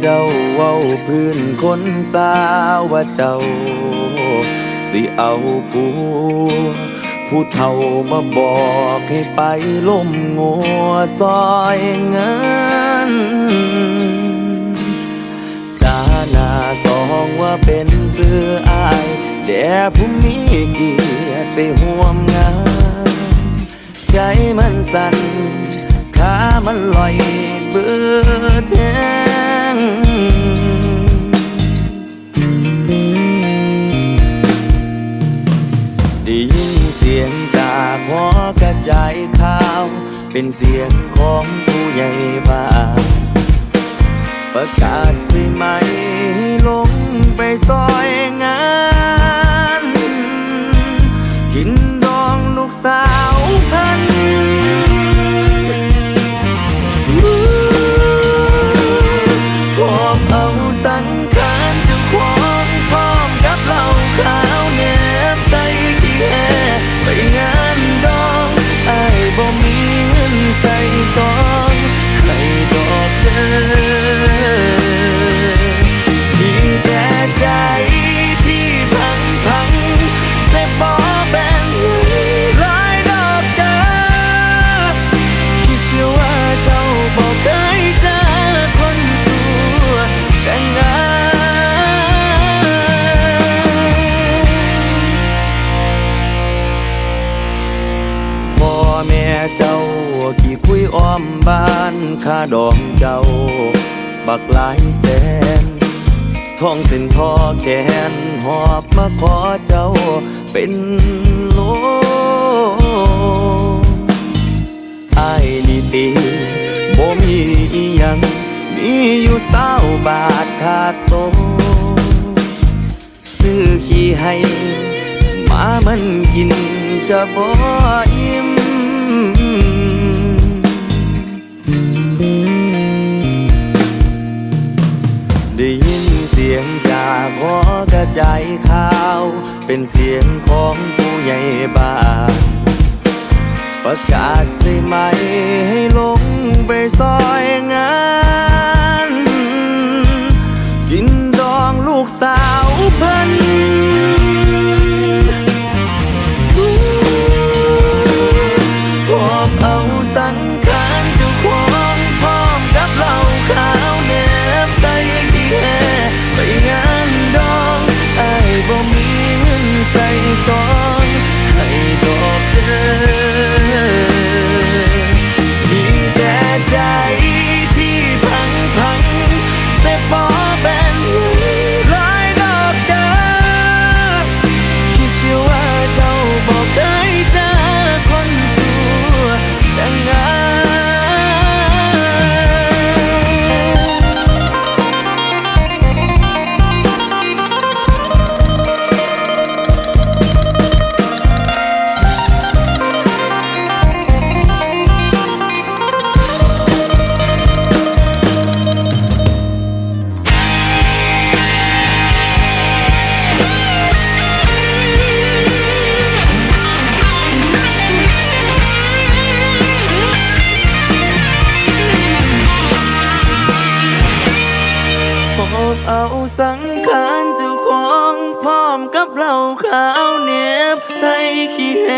เจ้าเว้าพื้นคนสาวว่าเจ้า สิเอาผัวผู้เฒ่ามาบอกให้ไปล้มงัวซอยเงินจาหน้าสองว่าเป็นเสื้ออายแด่ผู้มีเกียรติไปห่วมงาน ใจมันสั่นขามันลอยเบื่อแท้ายข่าว เป็นเสียงของผู้ใหญ่บ้านประกาศสิไหมให้ลงไปซอย ค่าดองเจ้า บักหลายแสนท้องสินทอแขนหอบมาขอเจ้าเป็นโลไอ้นี่ตีบ่มีอีหยัง มีอยู่เศร้าบาทขาดโต ซื้อขี้ให้ มามันกินจะบ่อิ่ม ใจข่าว เป็นเสียงของผู้ใหญ่บ้านประกาศสิไหมให้ลงไปซอน สังขารเจ้าของพร้อมกับเหล้าขาวเนียบใส่ขี้แห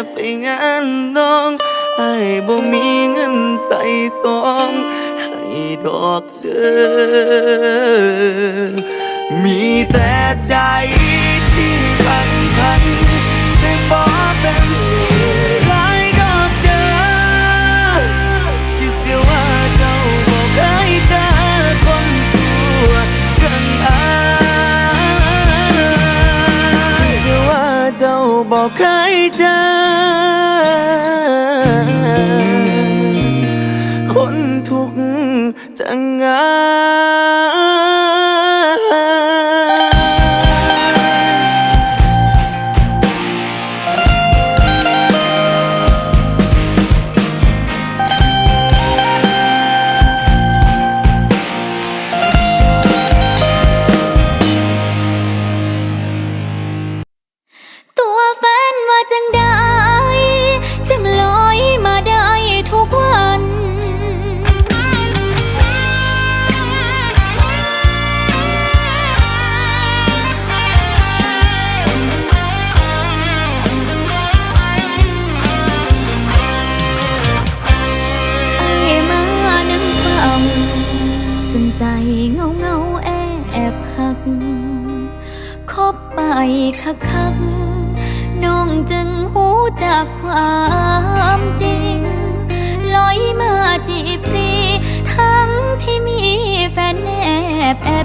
บไปงานดองไอ้บ่มีเงินใส่ซองให้ดอกเด้อมีแต่ใจที่พันพันๆแต่บ่เป็น บอกเคยเจอ คนทุกจังไงตั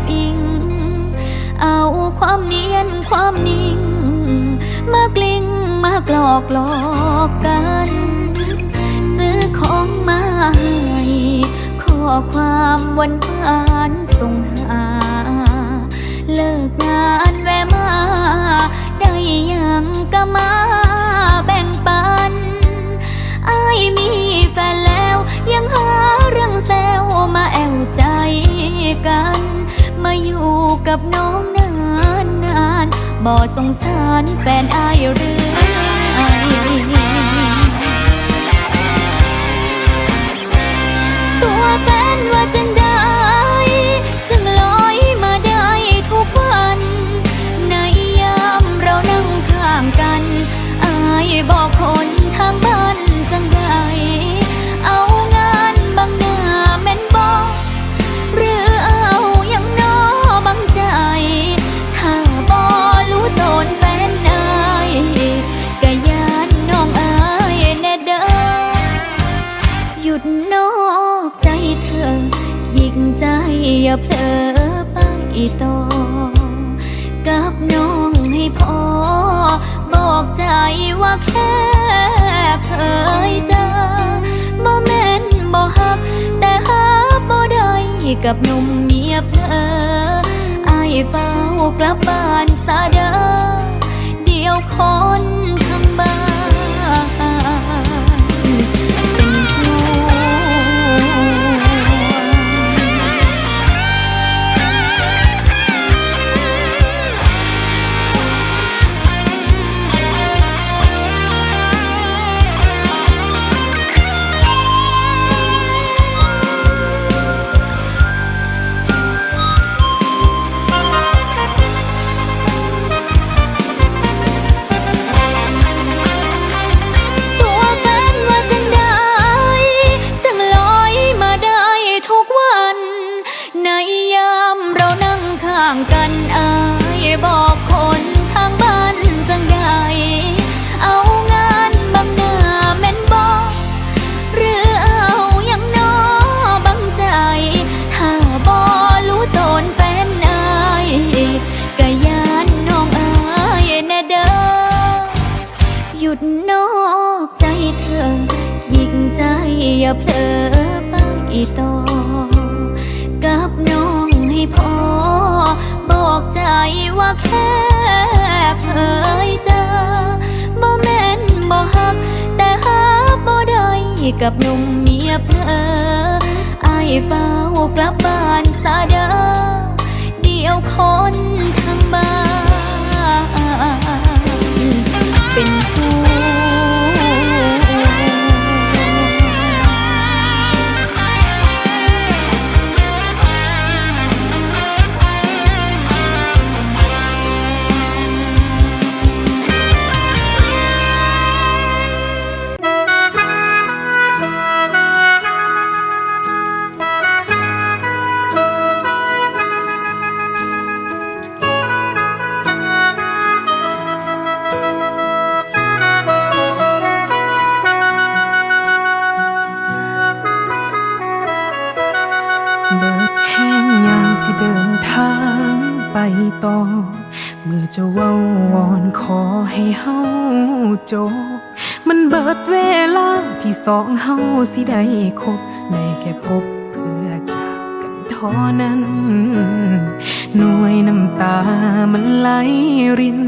อบอิง เอาความเนียนความนิ่ง มากลิ้งมากหลอกหลอกกัน ซื้อของมาให้ข้อความวานหวานส่งหา เลิกงานแวะมา ได้ยังก็มาแบ่งปันอายมีแฟนแล้วยังหาเรื่องแซวมาแอวใจกัน กับน้องนานนานบ่สงสารแฟนอาย หยุดนอกใจเธอ ยิงใจอย่าเผลอไปต่อกับน้องให้พอ บอกใจว่าแค่เผยเจอบ่แม่นบ่ฮัก แต่หาบ่ได้กับนมเมียเพลออายเฝ้ากลับบ้านซาเด้อเดียวคน กับหนุ่มเมียเพลออายเฝ้ากลับบ้านสาเด้อเดียวคนทางบ้านเป็น ให้เฮาจบ มันเบิดเวลาที่สองเฮาสิได้คบได้แค่พบเพื่อจากกันเท่านั้น หน่วยน้ำตามันไหลริน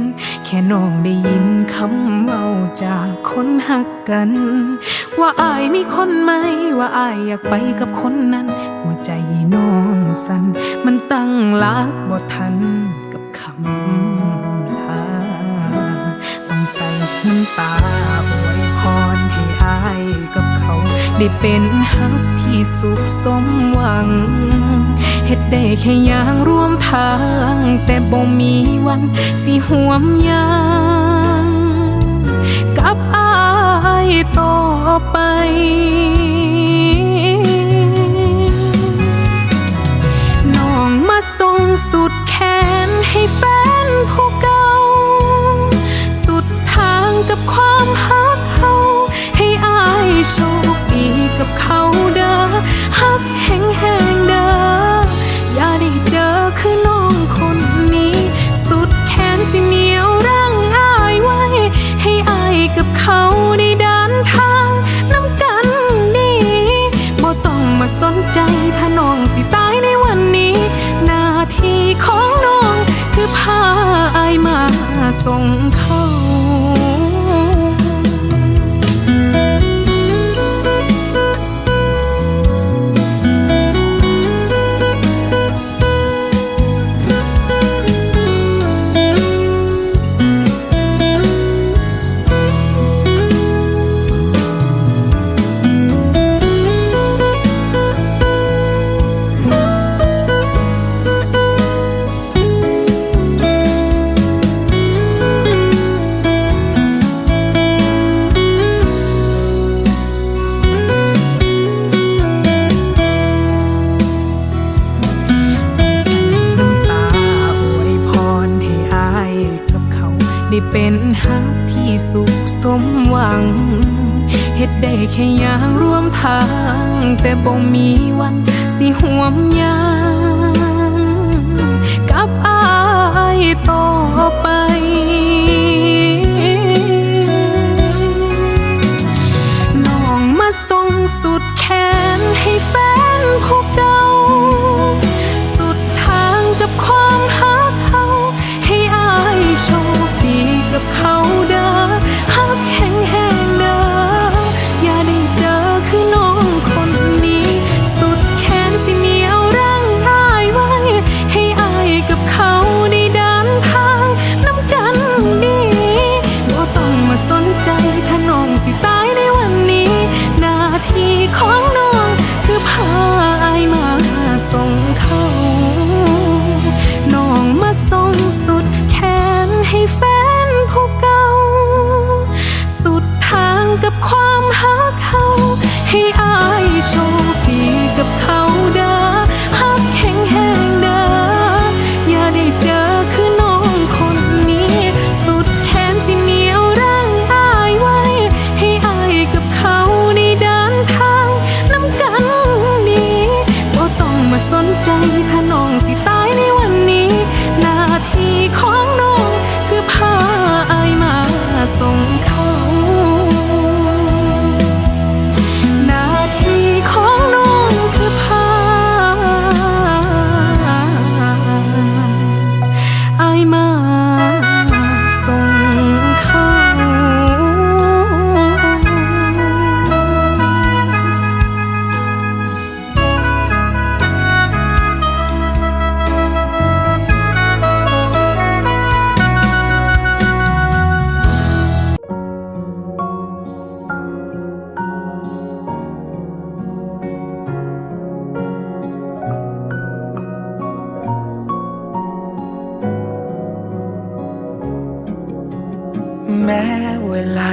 แค่น้องได้ยินคำเว้าจากคนหักกัน ว่าอายมีคนไหม ว่าอายอยากไปกับคนนั้น หัวใจน้องสั่นมันตั้งหลักบ่ทันกับคำ ใส่น้ำตาอวยพรให้อายกับเขา ได้เป็นฮักที่สุขสมหวังเฮ็ดได้แค่อย่างร่วมทาง แต่บ่มีวันสิห่วมยัง กับอายต่อไป ส่งเข้า ค่อยางร่วมทาง แต่บ่มีวันสิหวมยาง ส่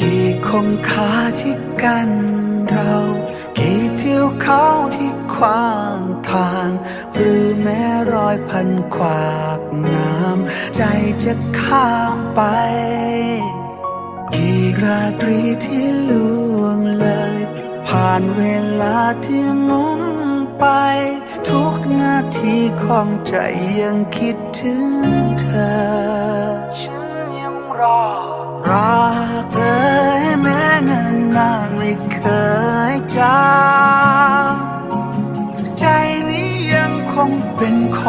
กี่คงคาที่กันเรา กี่เที่ยวเขาที่ขวางทาง หรือแม้รอยพันขวากน้ำใจจะข้ามไป กี่ราตรีที่ล่วงเลย ผ่านเวลาที่หมุนไป ทุกนาทีของใจยังคิดถึงเธอ ฉันยังรอรัก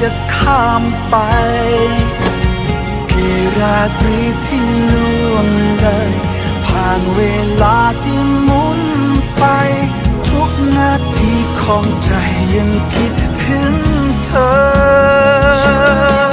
จะข้ามไปพี่ราตรีที่ล่วงเลย ผ่านเวลาที่หมุนไป ทุกนาทีของใจยังคิดถึงเธอ